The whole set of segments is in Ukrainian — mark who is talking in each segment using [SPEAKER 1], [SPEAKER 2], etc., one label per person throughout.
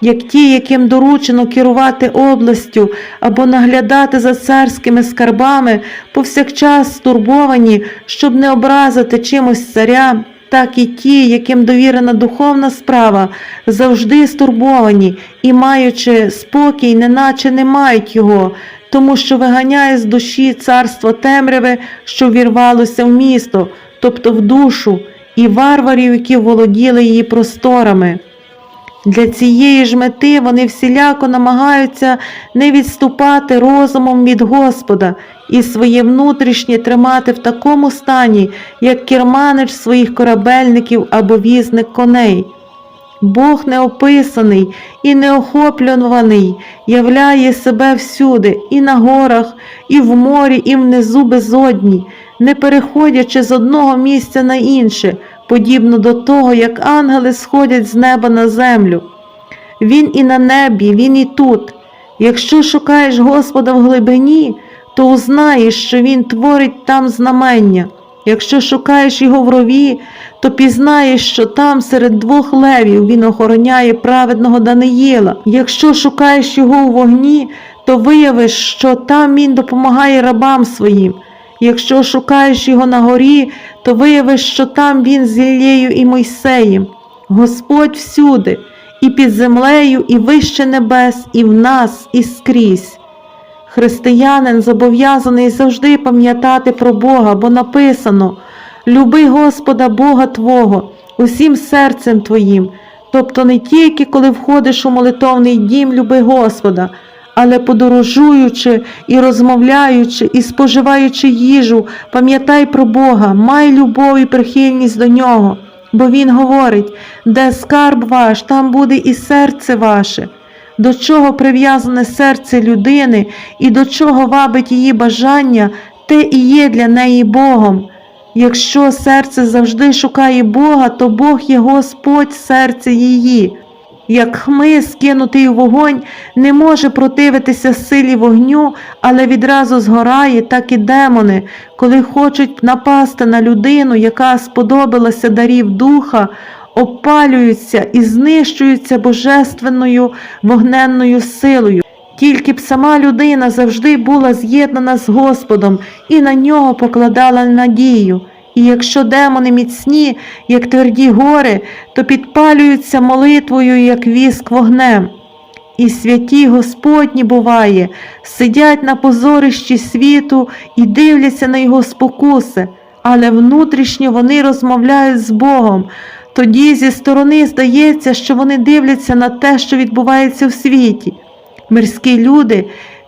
[SPEAKER 1] як ті, яким доручено керувати областю або наглядати за царськими скарбами, повсякчас стурбовані, щоб не образити чимось царя, так і ті, яким довірена духовна справа, завжди стурбовані і, маючи спокій, неначе не мають його, тому що виганяє з душі царство темряве, що вірвалося в місто, тобто в душу, і варварів, які володіли її просторами. Для цієї ж мети вони всіляко намагаються не відступати розумом від Господа і своє внутрішнє тримати в такому стані, як керманич своїх корабельників або візник коней. Бог неописаний і неохоплюваний являє себе всюди, і на горах, і в морі, і внизу безодні, не переходячи з одного місця на інше, подібно до того, як ангели сходять з неба на землю. Він і на небі, він і тут. Якщо шукаєш Господа в глибині, то узнаєш, що Він творить там знамення. Якщо шукаєш його в рові, то пізнаєш, що там серед двох левів він охороняє праведного Даниїла. Якщо шукаєш його у вогні, то виявиш, що там він допомагає рабам своїм. Якщо шукаєш його на горі, то виявиш, що там він з Іллею і Мойсеєм. Господь всюди, і під землею, і вище небес, і в нас, і скрізь. Християнин зобов'язаний завжди пам'ятати про Бога, бо написано Люби Господа Бога Твого усім серцем Твоїм, тобто не тільки коли входиш у молитовний дім, люби Господа, але подорожуючи і розмовляючи, і споживаючи їжу, пам'ятай про Бога, май любов і прихильність до Нього, бо Він говорить, де скарб ваш, там буде і серце ваше. До чого прив'язане серце людини і до чого вабить її бажання, те і є для неї Богом. Якщо серце завжди шукає Бога, то Бог є Господь серця її. Як хмиз, кинутий у вогонь, не може противитися силі вогню, але відразу згорає, так і демони, коли хочуть напасти на людину, яка сподобалася дарів духа, опалюються і знищуються божественною вогненною силою. Тільки б сама людина завжди була з'єднана з Господом і на нього покладала надію. І якщо демони міцні, як тверді гори, то підпалюються молитвою, як віск вогнем. І святі Господні буває, сидять на позорищі світу і дивляться на його спокуси, але внутрішньо вони розмовляють з Богом. Тоді зі сторони здається, що вони дивляться на те, що відбувається в світі. Мирські люди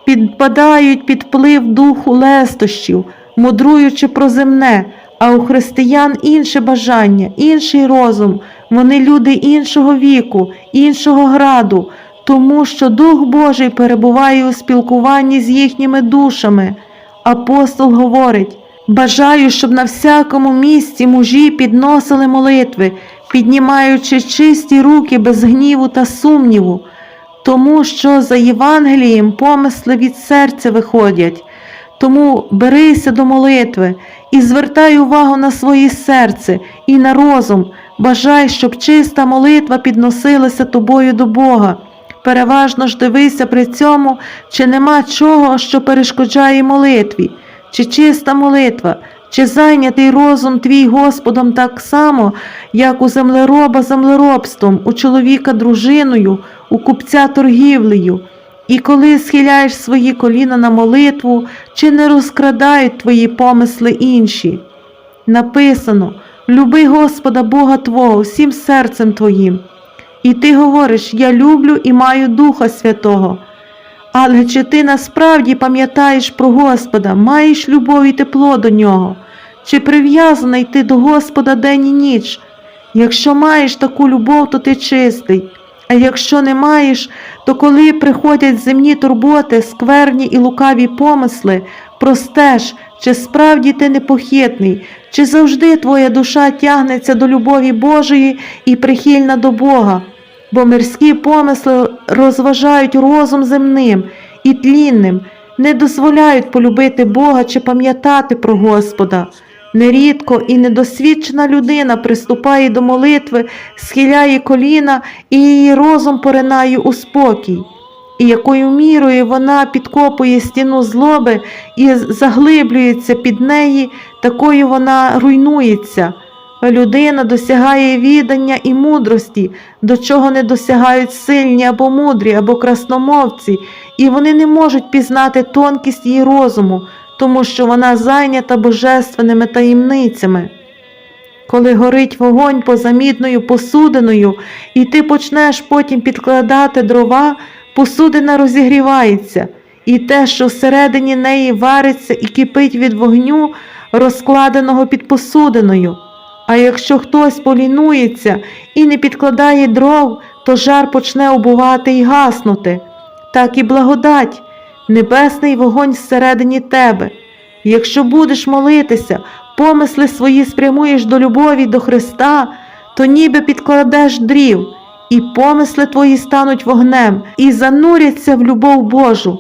[SPEAKER 1] підпадають під вплив духу лестощів, мудруючи про земне, а у християн інше бажання, інший розум, вони люди іншого віку, іншого граду, тому що Дух Божий перебуває у спілкуванні з їхніми душами. Апостол говорить: бажаю, щоб на всякому місці мужі підносили молитви, піднімаючи чисті руки без гніву та сумніву, тому що за Євангелієм помисли від серця виходять. Тому берися до молитви і звертай увагу на своє серце і на розум. Бажай, щоб чиста молитва підносилася тобою до Бога. Переважно ж дивися при цьому, чи нема чого, що перешкоджає молитві, чи чиста молитва, чи зайнятий розум твій Господом так само, як у землероба землеробством, у чоловіка дружиною, у купця торгівлею. І коли схиляєш свої коліна на молитву, чи не розкрадають твої помисли інші? Написано люби Господа Бога Твого всім серцем Твоїм. І ти говориш, я люблю і маю Духа Святого. Але чи ти насправді пам'ятаєш про Господа, маєш любов і тепло до нього? Чи прив'язаний ти до Господа день і ніч? Якщо маєш таку любов, то ти чистий. А якщо не маєш, то коли приходять земні турботи, скверні і лукаві помисли, простеж, чи справді ти непохитний, чи завжди твоя душа тягнеться до любові Божої і прихильна до Бога, бо мирські помисли розважають розум земним і тлінним, не дозволяють полюбити Бога чи пам'ятати про Господа. Нерідко і недосвідчена людина приступає до молитви, схиляє коліна і її розум поринає у спокій. І якою мірою вона підкопує стіну злоби і заглиблюється під неї, такою вона руйнується. Людина досягає відання і мудрості, до чого не досягають сильні або мудрі, або красномовці, і вони не можуть пізнати тонкість її розуму, тому що вона зайнята божественними таємницями. Коли горить вогонь поза мідною посудиною, і ти почнеш потім підкладати дрова, посудина розігрівається, і те, що всередині неї вариться і кипить від вогню, розкладеного під посудиною. А якщо хтось полінується і не підкладає дров, то жар почне убувати і гаснути. Так і благодать, небесний вогонь всередині тебе. Якщо будеш молитися, помисли свої спрямуєш до любові до Христа, то ніби підкладеш дрів, і помисли твої стануть вогнем і зануряться в любов Божу.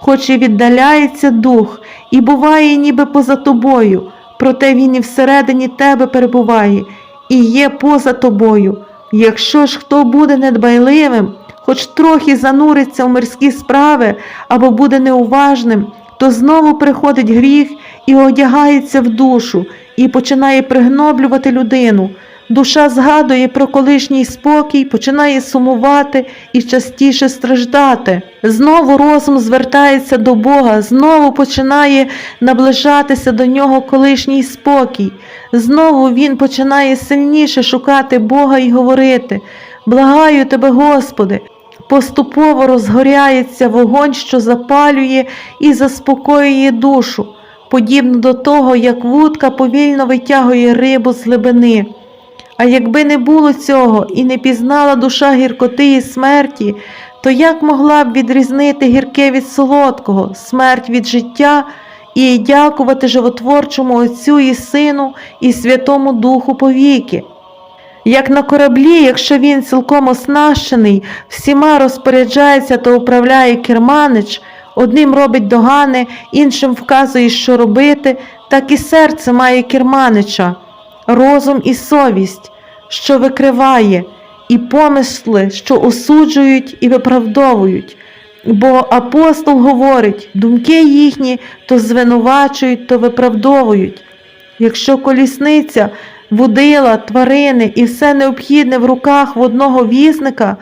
[SPEAKER 1] Хоч і віддаляється дух, і буває ніби поза тобою, проте він і всередині тебе перебуває, і є поза тобою. Якщо ж хто буде недбайливим, хоч трохи зануриться в мирські справи або буде неуважним, то знову приходить гріх і одягається в душу, і починає пригноблювати людину. Душа згадує про колишній спокій, починає сумувати і частіше страждати. Знову розум звертається до Бога, знову починає наближатися до нього колишній спокій. Знову він починає сильніше шукати Бога і говорити: Благаю тебе, Господи, поступово розгоряється вогонь, що запалює і заспокоює душу, подібно до того, як вудка повільно витягує рибу з глибини. А якби не було цього і не пізнала душа гіркоти і смерті, то як могла б відрізнити гірке від солодкого, смерть від життя і дякувати животворчому Отцю і Сину і Святому Духу повіки? Як на кораблі, якщо він цілком оснащений, всіма розпоряджається та управляє керманич, одним робить догани, іншим вказує, що робити, так і серце має керманича, розум і совість, що викриває, і помисли, що осуджують і виправдовують. Бо апостол говорить, думки їхні то звинувачують, то виправдовують. Якщо колісниця, водила, тварини і все необхідне в руках в одного візника,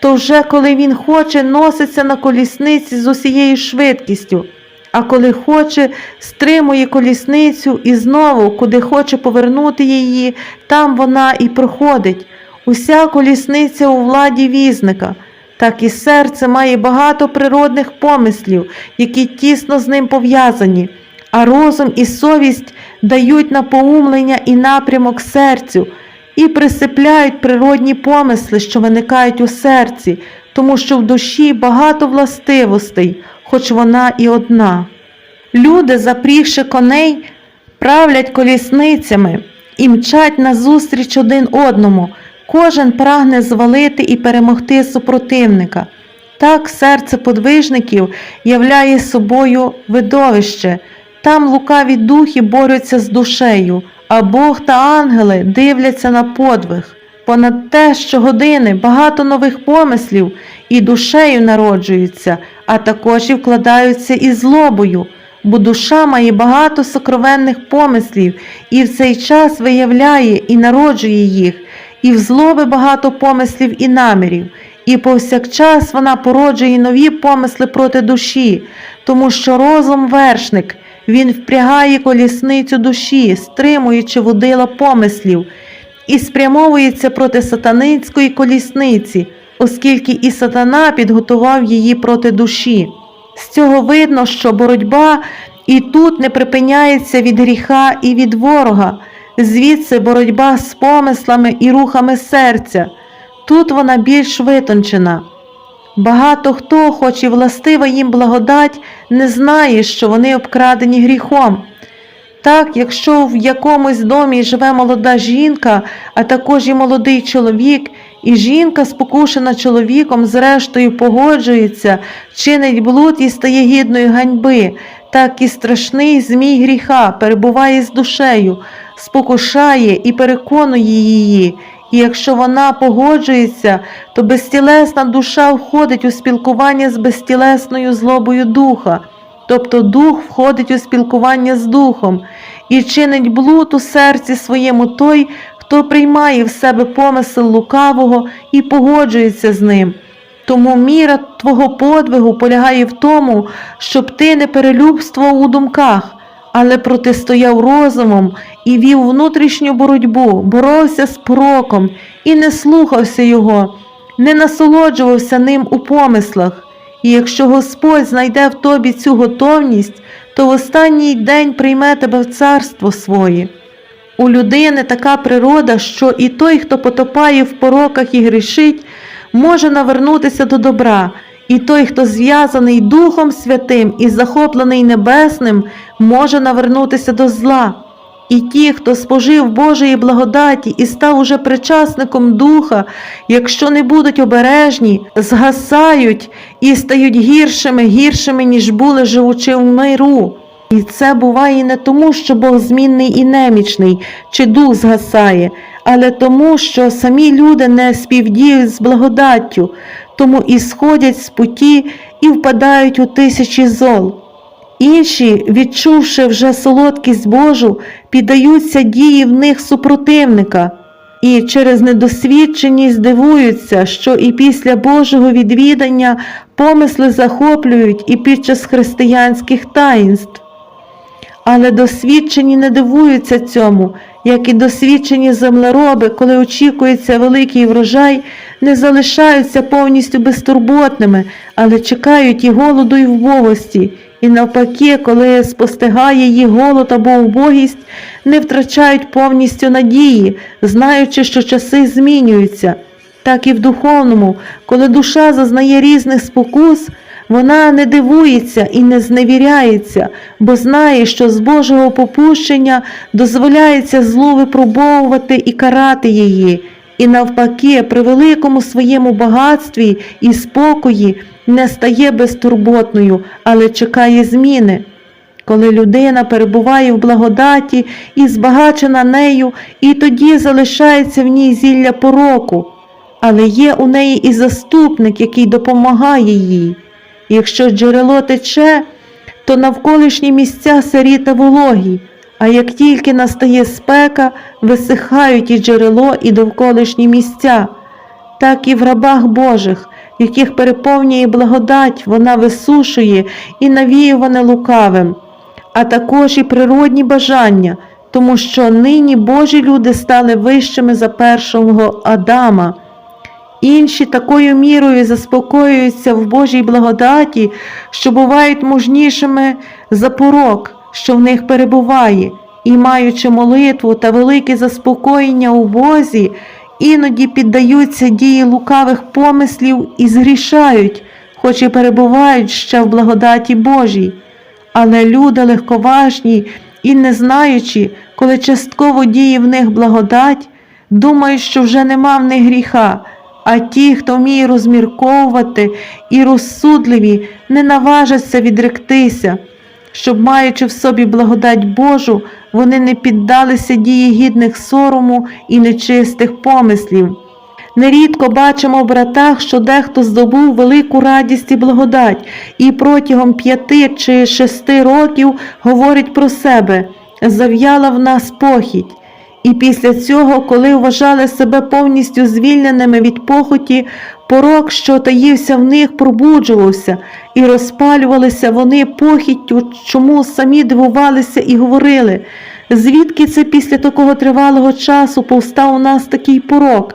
[SPEAKER 1] то вже коли він хоче, носиться на колісниці з усією швидкістю, а коли хоче, стримує колісницю і знову, куди хоче повернути її, там вона і проходить. Уся колісниця у владі візника. Так і серце має багато природних помислів, які тісно з ним пов'язані, а розум і совість дають напоумлення і напрямок серцю, і присипляють природні помисли, що виникають у серці, тому що в душі багато властивостей, хоч вона і одна. Люди, запрігши коней, правлять колісницями і мчать назустріч один одному. Кожен прагне звалити і перемогти супротивника. Так серце подвижників являє собою видовище, там лукаві духи борються з душею, а Бог та ангели дивляться на подвиг. Понад те, що години багато нових помислів і душею народжуються, а також і вкладаються і злобою, бо душа має багато сокровенних помислів і в цей час виявляє і народжує їх і в злоби багато помислів і намірів, і повсякчас вона породжує нові помисли проти душі, тому що розум вершник, він впрягає колісницю душі, стримуючи водила помислів, і спрямовується проти сатаницької колісниці, оскільки і сатана підготував її проти душі. З цього видно, що боротьба і тут не припиняється від гріха і від ворога звідси боротьба з помислами і рухами серця. Тут вона більш витончена. Багато хто, хоч і властива їм благодать, не знає, що вони обкрадені гріхом. Так, якщо в якомусь домі живе молода жінка, а також і молодий чоловік, і жінка, спокушена чоловіком, зрештою погоджується, чинить блуд і стає гідною ганьби, так і страшний змій гріха перебуває з душею, спокушає і переконує її. І якщо вона погоджується, то безтілесна душа входить у спілкування з безтілесною злобою духа, тобто дух входить у спілкування з духом і чинить блуд у серці своєму той, хто приймає в себе помисел лукавого і погоджується з ним. Тому міра твого подвигу полягає в тому, щоб ти не перелюбствував у думках, але протистояв розумом і вів внутрішню боротьбу, боровся з пороком і не слухався його, не насолоджувався ним у помислах. І якщо Господь знайде в тобі цю готовність, то в останній день прийме тебе в царство своє. У людини така природа, що і той, хто потопає в пороках і грішить, може навернутися до добра, і той, хто зв'язаний Духом Святим і захоплений Небесним, може навернутися до зла. І ті, хто спожив Божої благодаті і став уже причасником Духа, якщо не будуть обережні, згасають і стають гіршими, гіршими, ніж були живучи в миру. І це буває не тому, що Бог змінний і немічний, чи дух згасає, але тому, що самі люди не співдіють з благодаттю, тому і сходять з путі і впадають у тисячі зол. Інші, відчувши вже солодкість Божу, піддаються дії в них супротивника і через недосвідченість дивуються, що і після Божого відвідання помисли захоплюють і під час християнських таїнств. Але досвідчені не дивуються цьому, як і досвідчені землероби, коли очікується великий врожай, не залишаються повністю безтурботними, але чекають і голоду, і вбогості. І навпаки, коли спостигає їх голод або убогість, не втрачають повністю надії, знаючи, що часи змінюються. Так і в духовному, коли душа зазнає різних спокус, вона не дивується і не зневіряється, бо знає, що з Божого попущення дозволяється злу випробовувати і карати її, і навпаки, при великому своєму багатстві і спокої не стає безтурботною, але чекає зміни. Коли людина перебуває в благодаті і збагачена нею, і тоді залишається в ній зілля пороку, але є у неї і заступник, який допомагає їй. Якщо джерело тече, то навколишні місця сирі та вологі, а як тільки настає спека, висихають і джерело, і довколишні місця, так і в рабах Божих, яких переповнює благодать, вона висушує і навіюване лукавим, а також і природні бажання, тому що нині Божі люди стали вищими за першого Адама. Інші такою мірою заспокоюються в Божій благодаті, що бувають мужнішими за порок, що в них перебуває, і, маючи молитву та велике заспокоєння у Бозі, іноді піддаються дії лукавих помислів і згрішають, хоч і перебувають ще в благодаті Божій. Але люди легковажні і не знаючи, коли частково діє в них благодать, думають, що вже нема в них гріха. А ті, хто вміє розмірковувати і розсудливі, не наважаться відректися, щоб, маючи в собі благодать Божу, вони не піддалися дії гідних сорому і нечистих помислів. Нерідко бачимо в братах, що дехто здобув велику радість і благодать, і протягом п'яти чи шести років говорить про себе зав'яла в нас похідь. І після цього, коли вважали себе повністю звільненими від похоті, порок, що таївся в них, пробуджувався, і розпалювалися вони похіттю, чому самі дивувалися і говорили, звідки це після такого тривалого часу повстав у нас такий порок?